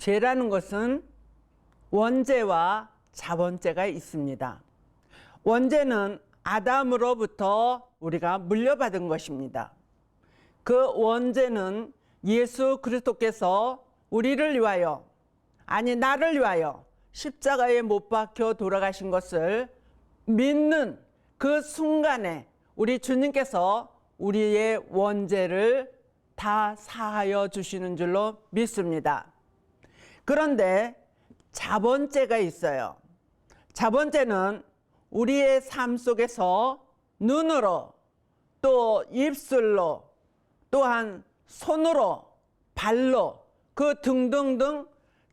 죄라는 것은 원죄와 자본죄가 있습니다. 원죄는 아담으로부터 우리가 물려받은 것입니다. 그 원죄는 예수 그리스도께서 우리를 위하여 아니 나를 위하여 십자가에 못 박혀 돌아가신 것을 믿는 그 순간에 우리 주님께서 우리의 원죄를 다 사하여 주시는 줄로 믿습니다. 그런데 자본죄가 있어요. 자본죄는 우리의 삶 속에서 눈으로 또 입술로 또한 손으로 발로 그 등등등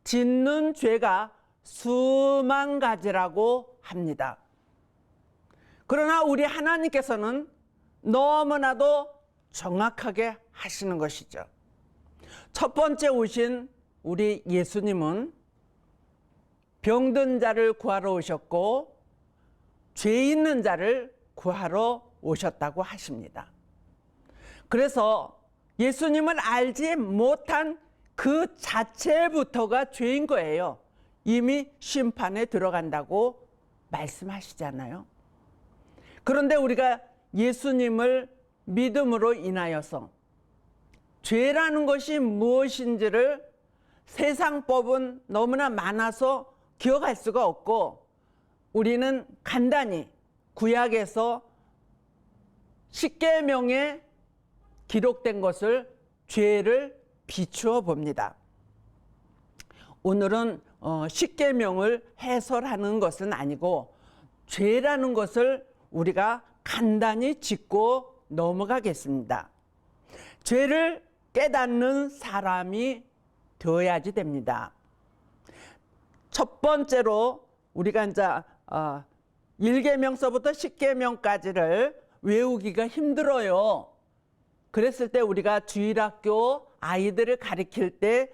짓는 죄가 수만 가지라고 합니다. 그러나 우리 하나님께서는 너무나도 정확하게 하시는 것이죠. 첫 번째 오신 우리 예수님은 병든 자를 구하러 오셨고 죄 있는 자를 구하러 오셨다고 하십니다. 그래서 예수님을 알지 못한 그 자체부터가 죄인 거예요. 이미 심판에 들어간다고 말씀하시잖아요. 그런데 우리가 예수님을 믿음으로 인하여서 죄라는 것이 무엇인지를 세상 법은 너무나 많아서 기억할 수가 없고 우리는 간단히 구약에서 십계명에 기록된 것을 죄를 비추어 봅니다. 오늘은 어, 십계명을 해설하는 것은 아니고 죄라는 것을 우리가 간단히 짚고 넘어가겠습니다. 죄를 깨닫는 사람이 되어야지 됩니다. 첫 번째로 우리가 이제 어, 1계명서부터 10계명까지를 외우기가 힘들어요. 그랬을 때 우리가 주일학교 아이들을 가리킬 때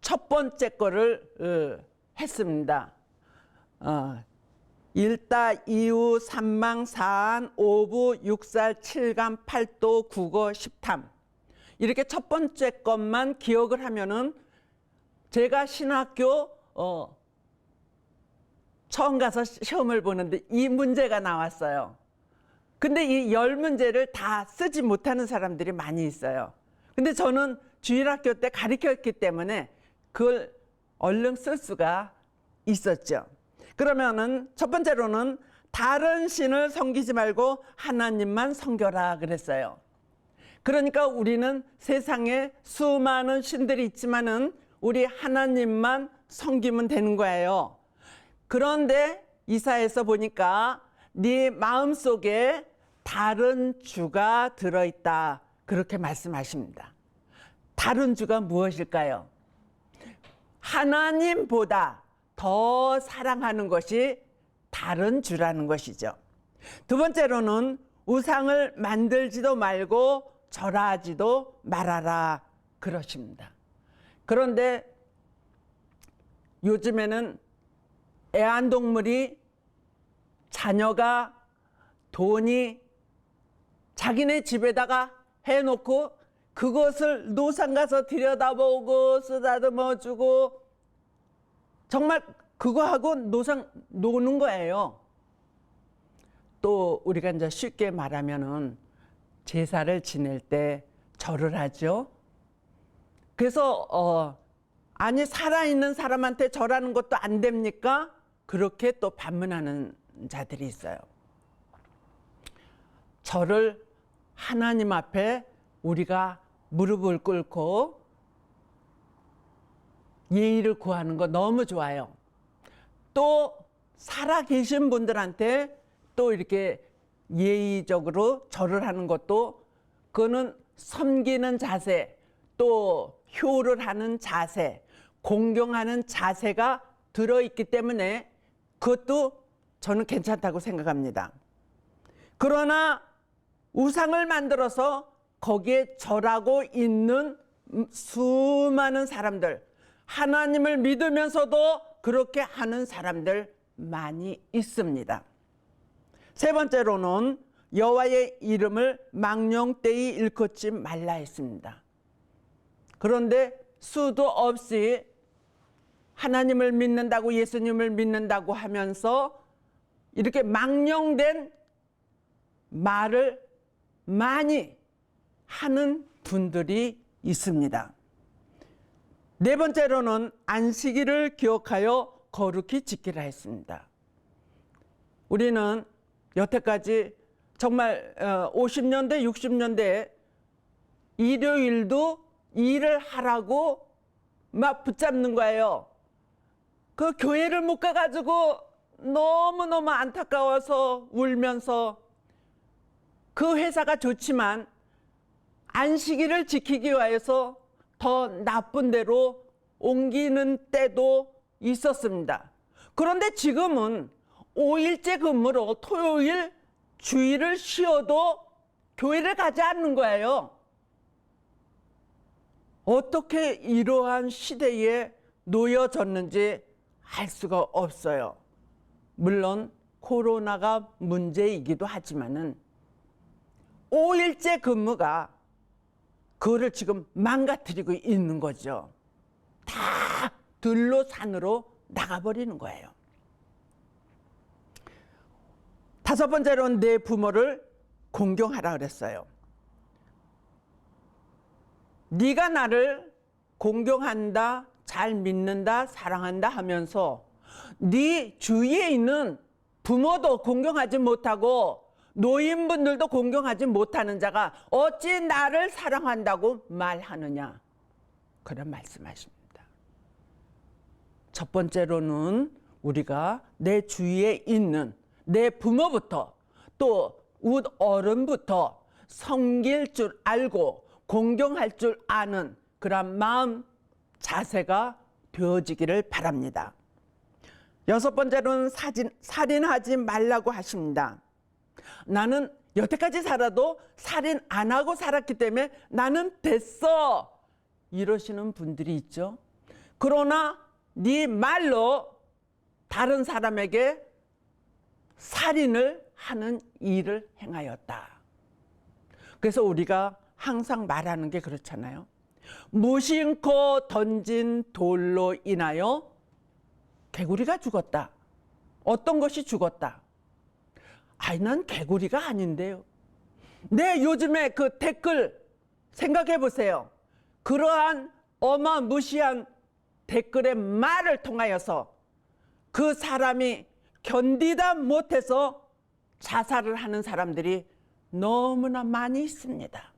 첫 번째 거를 어, 했습니다. 어, 일다, 이우, 삼망, 사안, 오부, 육살, 칠감, 팔도, 국어, 십탐. 이렇게 첫 번째 것만 기억을 하면은 제가 신학교 어, 처음 가서 시험을 보는데 이 문제가 나왔어요. 근데 이 열 문제를 다 쓰지 못하는 사람들이 많이 있어요. 근데 저는 주일학교 때 가르쳤기 때문에 그걸 얼른 쓸 수가 있었죠. 그러면은 첫 번째로는 다른 신을 섬기지 말고 하나님만 섬겨라 그랬어요. 그러니까 우리는 세상에 수많은 신들이 있지만은 우리 하나님만 섬기면 되는 거예요. 그런데 이사에서 보니까 네 마음 속에 다른 주가 들어있다. 그렇게 말씀하십니다. 다른 주가 무엇일까요? 하나님보다 더 사랑하는 것이 다른 주라는 것이죠. 두 번째로는 우상을 만들지도 말고 절하지도 말아라. 그러십니다. 그런데 요즘에는 애완동물이 자녀가 돈이 자기네 집에다가 해놓고 그것을 노상 가서 들여다보고 쓰다듬어 주고 정말 그거 하고 노상 노는 거예요. 또 우리가 이제 쉽게 말하면은 제사를 지낼 때 절을 하죠. 그래서 어 아니 살아있는 사람한테 절하는 것도 안 됩니까? 그렇게 또 반문하는 자들이 있어요. 절을 하나님 앞에 우리가 무릎을 꿇고 예의를 구하는 거 너무 좋아요. 또 살아 계신 분들한테 또 이렇게 예의적으로 절을 하는 것도 그거는 섬기는 자세 또 효를 하는 자세 공경하는 자세가 들어있기 때문에 그것도 저는 괜찮다고 생각합니다. 그러나 우상을 만들어서 거기에 절하고 있는 수많은 사람들, 하나님을 믿으면서도 그렇게 하는 사람들 많이 있습니다. 세 번째로는 여호와의 이름을 망령되이 일컫지 말라 했습니다. 그런데 수도 없이 하나님을 믿는다고 예수님을 믿는다고 하면서 이렇게 망령된 말을 많이 하는 분들이 있습니다. 네 번째로는 안식일을 기억하여 거룩히 지키라 했습니다. 우리는 여태까지 정말 50년대, 60년대 일요일도 일을 하라고 막 붙잡는 거예요. 그 교회를 못 가가지고 너무너무 안타까워서 울면서 그 회사가 좋지만 안식일을 지키기 위해서 더 나쁜 데로 옮기는 때도 있었습니다. 그런데 지금은 5일째 근무로 토요일 주일을 쉬어도 교회를 가지 않는 거예요. 어떻게 이러한 시대에 놓여졌는지 알 수가 없어요. 물론 코로나가 문제이기도 하지만은 5일째 근무가 그거를 지금 망가뜨리고 있는 거죠. 다 들로 산으로 나가버리는 거예요. 다섯 번째로는 내 부모를 공경하라 그랬어요. 네가 나를 공경한다, 잘 믿는다, 사랑한다 하면서 네 주위에 있는 부모도 공경하지 못하고 노인분들도 공경하지 못하는 자가 어찌 나를 사랑한다고 말하느냐. 그런 말씀하십니다. 첫 번째로는 우리가 내 주위에 있는 내 부모부터 또 웃 어른부터 섬길 줄 알고 공경할 줄 아는 그런 마음 자세가 되어지기를 바랍니다. 여섯 번째로는 사진, 살인하지 말라고 하십니다. 나는 여태까지 살아도 살인 안 하고 살았기 때문에 나는 됐어. 이러시는 분들이 있죠. 그러나 네 말로 다른 사람에게 살인을 하는 일을 행하였다. 그래서 우리가 항상 말하는 게 그렇잖아요. 무심코 던진 돌로 인하여 개구리가 죽었다. 어떤 것이 죽었다. 아이, 난 개구리가 아닌데요. 네, 요즘에 그 댓글 생각해 보세요. 그러한 어마무시한 댓글의 말을 통하여서 그 사람이 견디다 못해서 자살을 하는 사람들이 너무나 많이 있습니다.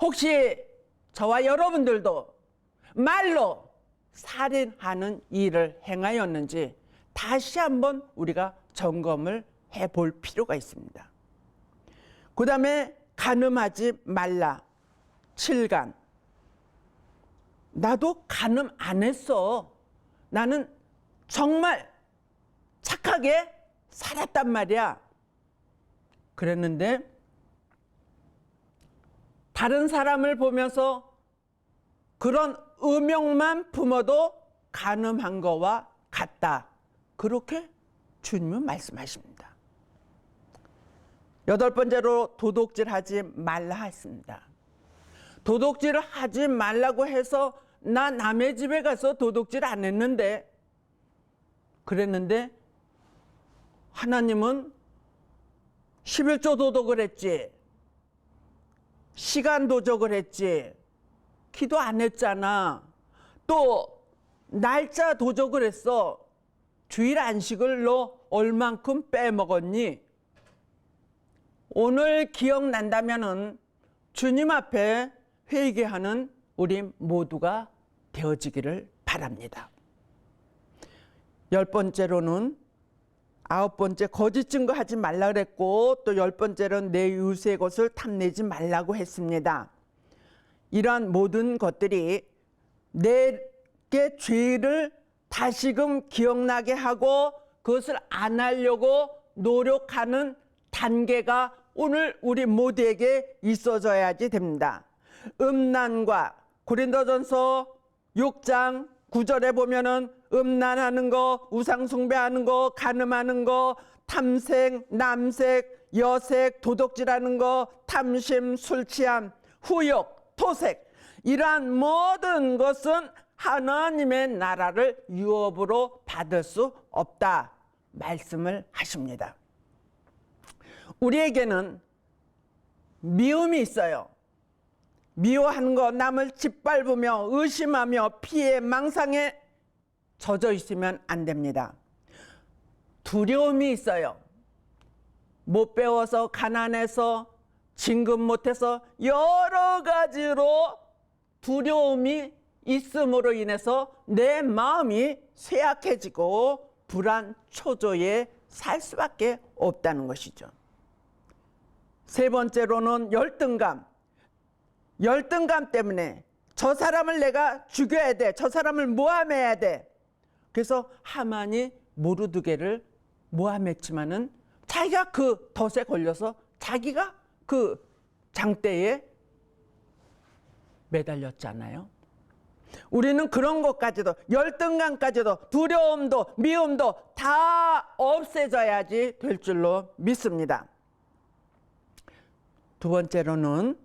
혹시 저와 여러분들도 말로 살인하는 일을 행하였는지 다시 한번 우리가 점검을 해 볼 필요가 있습니다. 그 다음에 간음하지 말라. 7간. 나도 간음 안 했어. 나는 정말 착하게 살았단 말이야. 그랬는데 다른 사람을 보면서 그런 음욕만 품어도 간음한 거와 같다. 그렇게 주님은 말씀하십니다. 여덟 번째로 도둑질 하지 말라 했습니다. 도둑질을 하지 말라고 해서 나 남의 집에 가서 도둑질 안 했는데 그랬는데 하나님은 11조 도덕을 했지. 시간 도적을 했지. 기도 안 했잖아. 또 날짜 도적을 했어. 주일 안식을 너 얼만큼 빼먹었니? 오늘 기억난다면은 주님 앞에 회개하는 우리 모두가 되어지기를 바랍니다. 열 번째로는 아홉 번째 거짓 증거하지 말라 그랬고 또 열 번째로는 내 유수의 것을 탐내지 말라고 했습니다. 이러한 모든 것들이 내게 죄를 다시금 기억나게 하고 그것을 안 하려고 노력하는 단계가 오늘 우리 모두에게 있어져야지 됩니다. 음란과 고린도전서 6장 9절에 보면은 음란하는 거, 우상숭배하는 거, 간음하는 거, 탐색, 남색, 여색, 도덕질하는 거, 탐심, 술취함, 후욕, 토색 이러한 모든 것은 하나님의 나라를 유업으로 받을 수 없다 말씀을 하십니다. 우리에게는 미움이 있어요. 미워하는 거 남을 짓밟으며 의심하며 피해 망상에 젖어 있으면 안 됩니다. 두려움이 있어요. 못 배워서 가난해서 진급 못해서 여러 가지로 두려움이 있음으로 인해서 내 마음이 쇠약해지고 불안 초조에 살 수밖에 없다는 것이죠. 세 번째로는 열등감. 열등감 때문에 저 사람을 내가 죽여야 돼. 저 사람을 모함해야 돼. 그래서 하만이 모르드게를 모함했지만은 자기가 그 덫에 걸려서 자기가 그 장대에 매달렸잖아요. 우리는 그런 것까지도 열등감까지도 두려움도 미움도 다 없애져야지 될 줄로 믿습니다. 두 번째로는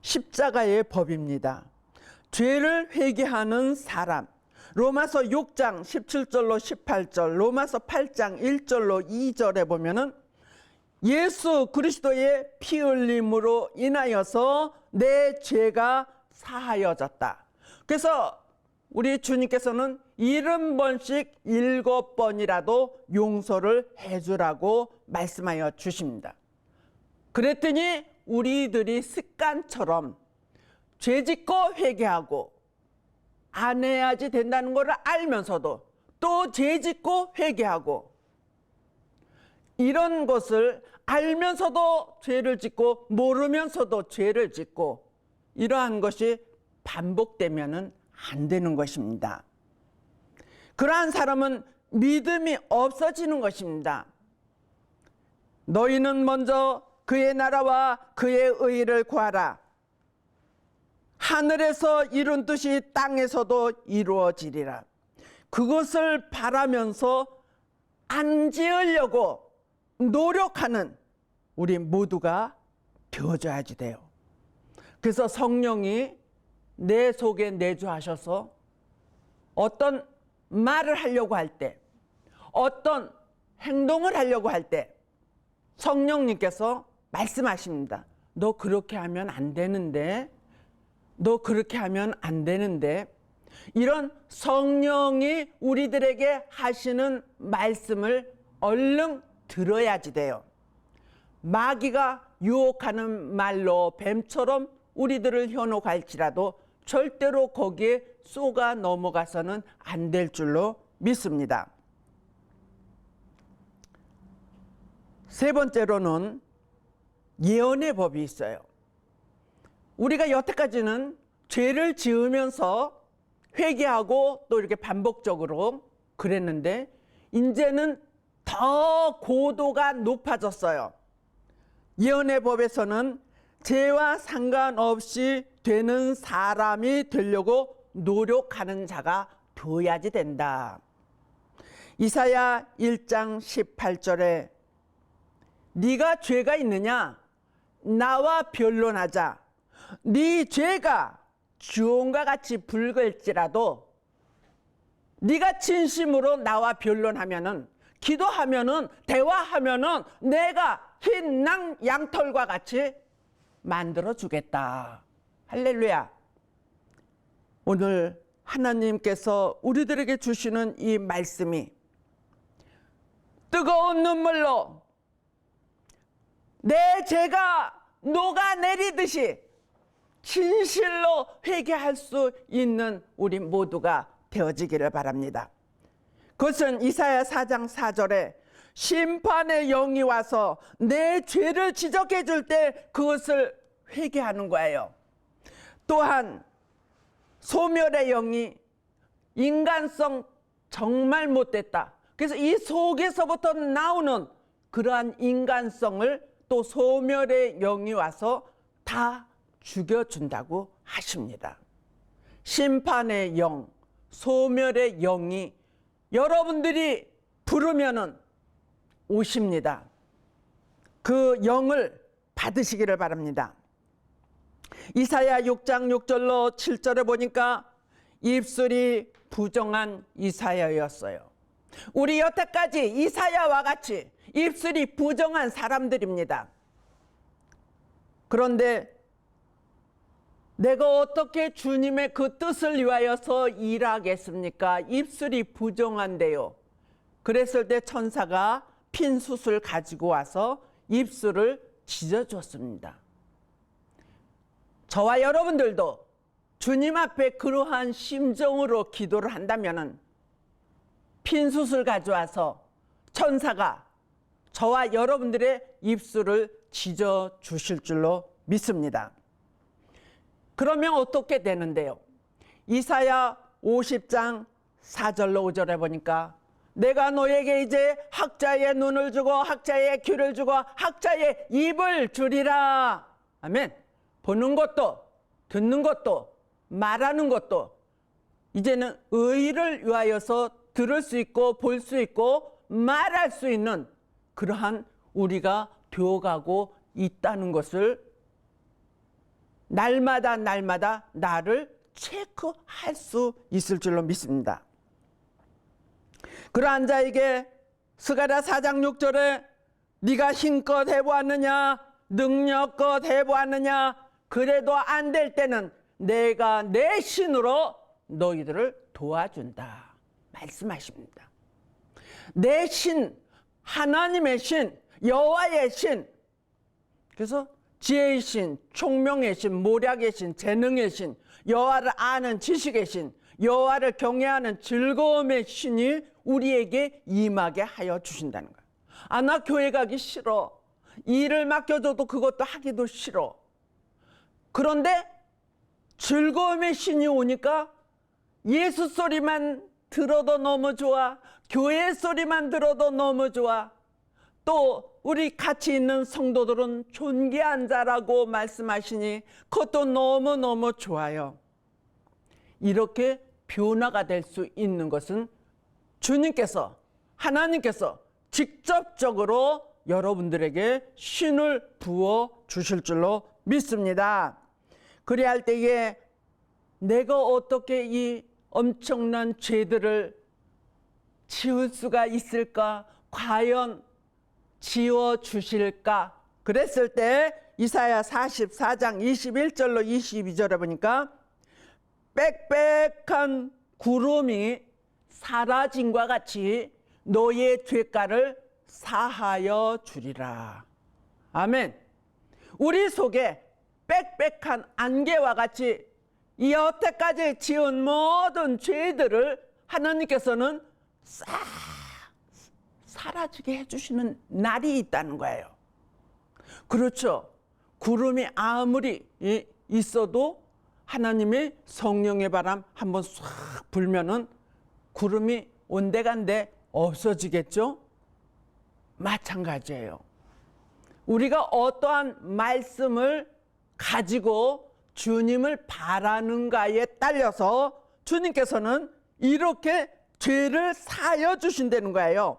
십자가의 법입니다. 죄를 회개하는 사람. 로마서 6장 17절로 18절, 로마서 8장 1절로 2절에 보면은 예수 그리스도의 피 흘림으로 인하여서 내 죄가 사하여졌다. 그래서 우리 주님께서는 일흔 번씩 일곱 번이라도 용서를 해주라고 말씀하여 주십니다. 그랬더니 우리들이 습관처럼 죄 짓고 회개하고 안 해야지 된다는 것을 알면서도 또 죄 짓고 회개하고 이런 것을 알면서도 죄를 짓고 모르면서도 죄를 짓고 이러한 것이 반복되면은 안 되는 것입니다. 그러한 사람은 믿음이 없어지는 것입니다. 너희는 먼저 그의 나라와 그의 의를 구하라. 하늘에서 이룬 뜻이 땅에서도 이루어지리라. 그것을 바라면서 안 지으려고 노력하는 우리 모두가 되어줘야지 돼요. 그래서 성령이 내 속에 내주하셔서 어떤 말을 하려고 할 때, 어떤 행동을 하려고 할 때, 성령님께서 말씀하십니다. 너 그렇게 하면 안 되는데, 너 그렇게 하면 안 되는데, 이런 성령이 우리들에게 하시는 말씀을 얼른 들어야지 돼요. 마귀가 유혹하는 말로 뱀처럼 우리들을 현혹할지라도 절대로 거기에 쏘가 넘어가서는 안 될 줄로 믿습니다. 세 번째로는 예언의 법이 있어요. 우리가 여태까지는 죄를 지으면서 회개하고 또 이렇게 반복적으로 그랬는데 이제는 더 고도가 높아졌어요. 예언의 법에서는 죄와 상관없이 되는 사람이 되려고 노력하는 자가 되어야지 된다. 이사야 1장 18절에 네가 죄가 있느냐 나와 변론하자 네 죄가 주홍과 같이 붉을지라도 네가 진심으로 나와 변론하면은 기도하면은 대화하면은 내가 흰 낭 양털과 같이 만들어 주겠다. 할렐루야. 오늘 하나님께서 우리들에게 주시는 이 말씀이 뜨거운 눈물로 내 죄가 녹아내리듯이 진실로 회개할 수 있는 우리 모두가 되어지기를 바랍니다. 그것은 이사야 4장 4절에 심판의 영이 와서 내 죄를 지적해 줄 때 그것을 회개하는 거예요. 또한 소멸의 영이 인간성 정말 못됐다. 그래서 이 속에서부터 나오는 그러한 인간성을 또 소멸의 영이 와서 다 죽여준다고 하십니다. 심판의 영, 소멸의 영이 여러분들이 부르면은 오십니다. 그 영을 받으시기를 바랍니다. 이사야 6장 6절로 7절에 보니까 입술이 부정한 이사야였어요. 우리 여태까지 이사야와 같이 입술이 부정한 사람들입니다. 그런데 내가 어떻게 주님의 그 뜻을 위하여서 일하겠습니까? 입술이 부정한데요. 그랬을 때 천사가 핀 숯을 가지고 와서 입술을 찢어줬습니다. 저와 여러분들도 주님 앞에 그러한 심정으로 기도를 한다면은 핀 숯을 가져와서 천사가 저와 여러분들의 입술을 찢어 주실 줄로 믿습니다. 그러면 어떻게 되는데요? 이사야 50장 4절로 5절에 보니까 내가 너에게 이제 학자의 눈을 주고 학자의 귀를 주고 학자의 입을 주리라. 아멘. 보는 것도 듣는 것도 말하는 것도 이제는 의를 위하여서 들을 수 있고 볼 수 있고 말할 수 있는 그러한 우리가 되어가고 있다는 것을 날마다 날마다 나를 체크할 수 있을 줄로 믿습니다. 그러한 자에게 스가랴 4장 6절에 네가 힘껏 해보았느냐 능력껏 해보았느냐 그래도 안 될 때는 내가 내 신으로 너희들을 도와준다 말씀하십니다. 내 신, 하나님의 신, 여호와의 신. 그래서 지혜의 신, 총명의 신, 모략의 신, 재능의 신, 여호와를 아는 지식의 신, 여호와를 경외하는 즐거움의 신이 우리에게 임하게 하여 주신다는 거예요. 아, 나 교회 가기 싫어. 일을 맡겨줘도 그것도 하기도 싫어. 그런데 즐거움의 신이 오니까 예수 소리만 들어도 너무 좋아. 교회 소리만 들어도 너무 좋아. 또 우리 같이 있는 성도들은 존귀한 자라고 말씀하시니 그것도 너무너무 좋아요. 이렇게 변화가 될 수 있는 것은 주님께서 하나님께서 직접적으로 여러분들에게 신을 부어 주실 줄로 믿습니다. 그래야 할 때에 내가 어떻게 이 엄청난 죄들을 지울 수가 있을까? 과연 지워 주실까? 그랬을 때 이사야 44장 21절로 22절에 보니까 빽빽한 구름이 사라짐과 같이 너의 죄가를 사하여 주리라. 아멘. 우리 속에 빽빽한 안개와 같이 이 여태까지 지은 모든 죄들을 하나님께서는 싹 사라지게 해주시는 날이 있다는 거예요. 그렇죠. 구름이 아무리 이- 있어도 하나님의 성령의 바람 한번 싹 불면은 구름이 온데간데 없어지겠죠? 마찬가지예요. 우리가 어떠한 말씀을 가지고 주님을 바라는가에 딸려서 주님께서는 이렇게 죄를 사여 주신다는 거예요.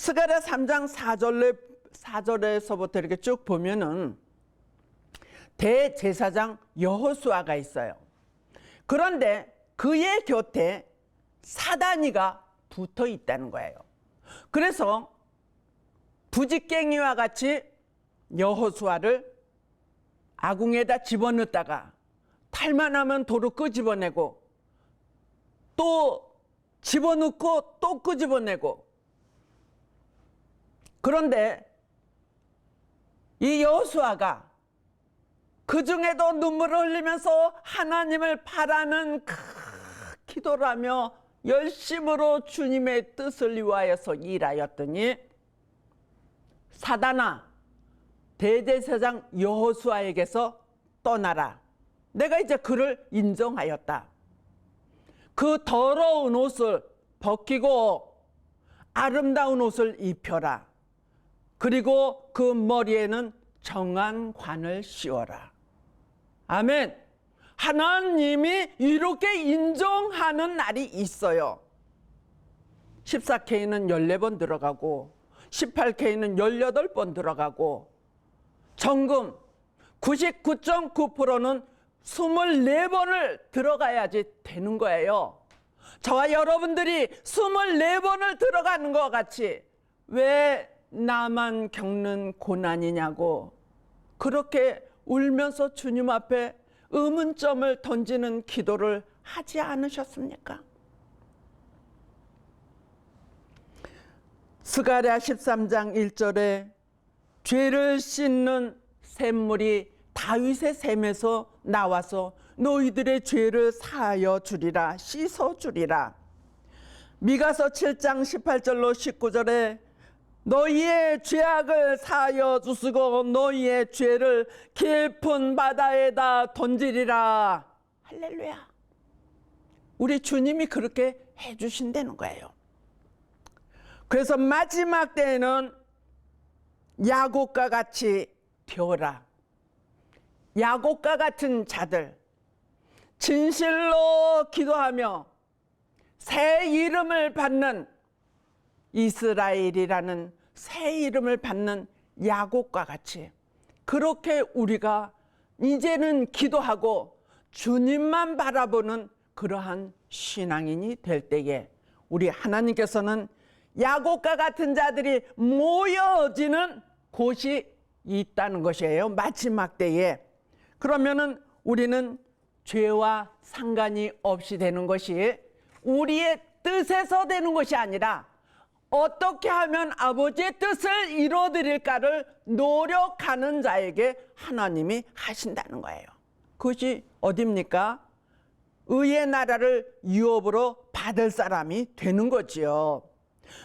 스가랴 3장 4절에 4절에서부터 이렇게 쭉 보면은 대제사장 여호수아가 있어요. 그런데 그의 곁에 사단이가 붙어 있다는 거예요. 그래서 부직갱이와 같이 여호수아를 아궁에다 집어넣다가 탈만하면 도로 끄집어내고 또 집어넣고 또 끄집어내고 그런데 이 여호수아가 그 중에도 눈물을 흘리면서 하나님을 바라는 그 기도를 하며 열심으로 주님의 뜻을 위하여서 일하였더니 사단아 대제사장 여호수아에게서 떠나라. 내가 이제 그를 인정하였다. 그 더러운 옷을 벗기고 아름다운 옷을 입혀라. 그리고 그 머리에는 정한 관을 씌워라. 아멘. 하나님이 이렇게 인정하는 날이 있어요. 14K는 14번 들어가고 18K는 18번 들어가고 정금 99.9%는 24번을 들어가야지 되는 거예요. 저와 여러분들이 24번을 들어가는 것 같이 왜 나만 겪는 고난이냐고 그렇게 울면서 주님 앞에 의문점을 던지는 기도를 하지 않으셨습니까? 스가랴 13장 1절에 죄를 씻는 샘물이 다윗의 샘에서 나와서 너희들의 죄를 사하여 주리라 씻어 주리라 미가서 7장 18절로 19절에 너희의 죄악을 사하여 주시고 너희의 죄를 깊은 바다에다 던지리라. 할렐루야. 우리 주님이 그렇게 해 주신다는 거예요. 그래서 마지막 때에는 야곱과 같이 되어라. 야곱과 같은 자들, 진실로 기도하며 새 이름을 받는 이스라엘이라는 새 이름을 받는 야곱과 같이 그렇게 우리가 이제는 기도하고 주님만 바라보는 그러한 신앙인이 될 때에 우리 하나님께서는 야곱과 같은 자들이 모여지는 곳이 있다는 것이에요. 마지막 때에. 그러면은 우리는 죄와 상관이 없이 되는 것이 우리의 뜻에서 되는 것이 아니라 어떻게 하면 아버지의 뜻을 이뤄드릴까를 노력하는 자에게 하나님이 하신다는 거예요. 그것이 어딥니까? 의의 나라를 유업으로 받을 사람이 되는 거지요.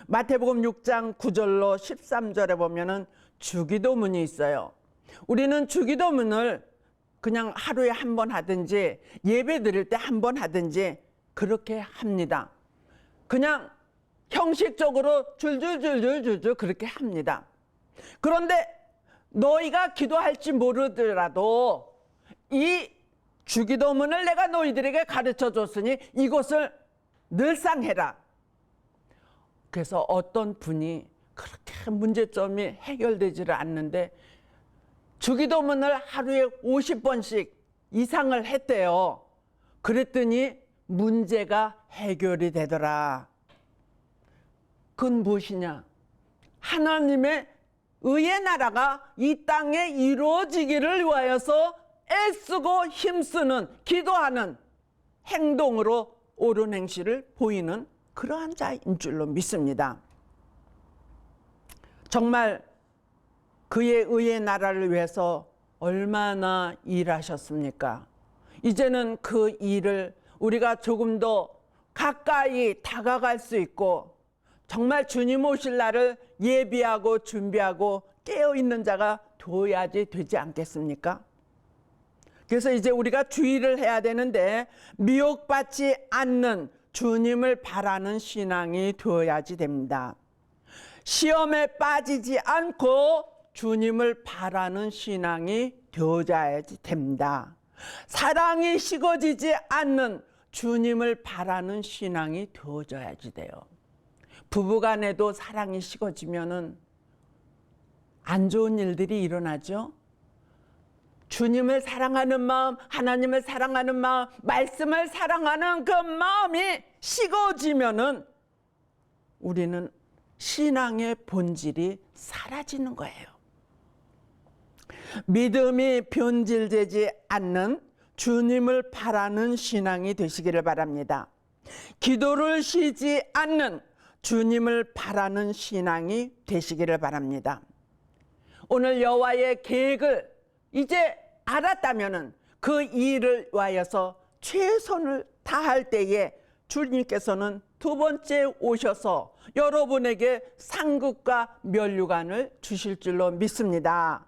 마태복음 6장 9절로 13절에 보면은 주기도문이 있어요. 우리는 주기도문을 그냥 하루에 한 번 하든지 예배 드릴 때 한 번 하든지 그렇게 합니다. 그냥 형식적으로 줄줄줄줄줄줄 그렇게 합니다. 그런데 너희가 기도할지 모르더라도 이 주기도문을 내가 너희들에게 가르쳐 줬으니 이것을 늘상 해라. 그래서 어떤 분이 그렇게 문제점이 해결되지를 않는데 주기도문을 하루에 50번씩 이상을 했대요. 그랬더니 문제가 해결이 되더라. 그건 무엇이냐? 하나님의 의의 나라가 이 땅에 이루어지기를 위하여서 애쓰고 힘쓰는 기도하는 행동으로 옳은 행실을 보이는 그러한 자인 줄로 믿습니다. 정말 그의 의의 나라를 위해서 얼마나 일하셨습니까? 이제는 그 일을 우리가 조금 더 가까이 다가갈 수 있고 정말 주님 오실 날을 예비하고 준비하고 깨어 있는 자가 되어야지 되지 않겠습니까? 그래서 이제 우리가 주의를 해야 되는데 미혹받지 않는 주님을 바라는 신앙이 되어야지 됩니다. 시험에 빠지지 않고 주님을 바라는 신앙이 되어야지 됩니다. 사랑이 식어지지 않는 주님을 바라는 신앙이 되어져야지 돼요. 부부간에도 사랑이 식어지면은 안 좋은 일들이 일어나죠. 주님을 사랑하는 마음, 하나님을 사랑하는 마음, 말씀을 사랑하는 그 마음이 식어지면은 우리는 신앙의 본질이 사라지는 거예요. 믿음이 변질되지 않는 주님을 바라는 신앙이 되시기를 바랍니다. 기도를 쉬지 않는 주님을 바라는 신앙이 되시기를 바랍니다. 오늘 여호와의 계획을 이제 알았다면은 그 일을 위하여서 최선을 다할 때에 주님께서는 두 번째 오셔서 여러분에게 상급과 면류관을 주실 줄로 믿습니다.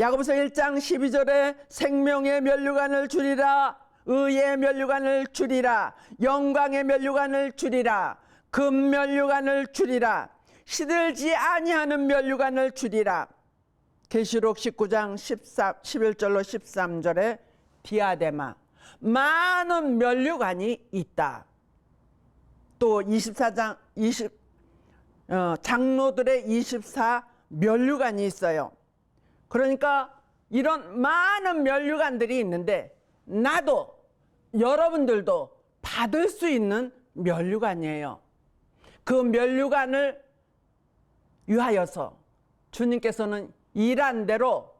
야고보서 1장 12절에 생명의 면류관을 주리라 의의 면류관을 주리라 영광의 면류관을 주리라 금 면류관을 주리라 시들지 아니하는 면류관을 주리라 계시록 19장 14, 11절로 13절에 디아데마 많은 면류관이 있다. 또 24장 20 어, 장로들의 24 면류관이 있어요. 그러니까 이런 많은 면류관들이 있는데 나도 여러분들도 받을 수 있는 면류관이에요. 그 면류관을 위하여서 주님께서는 일한 대로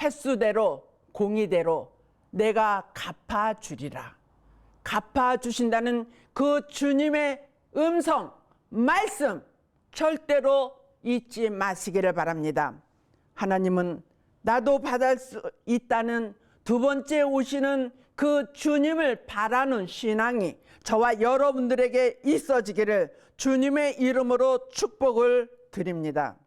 횟수대로 공의대로 내가 갚아 주리라. 갚아 주신다는 그 주님의 음성, 말씀 절대로 잊지 마시기를 바랍니다. 하나님은 나도 받을 수 있다는 두 번째 오시는 그 주님을 바라는 신앙이 저와 여러분들에게 있어지기를 주님의 이름으로 축복을 드립니다.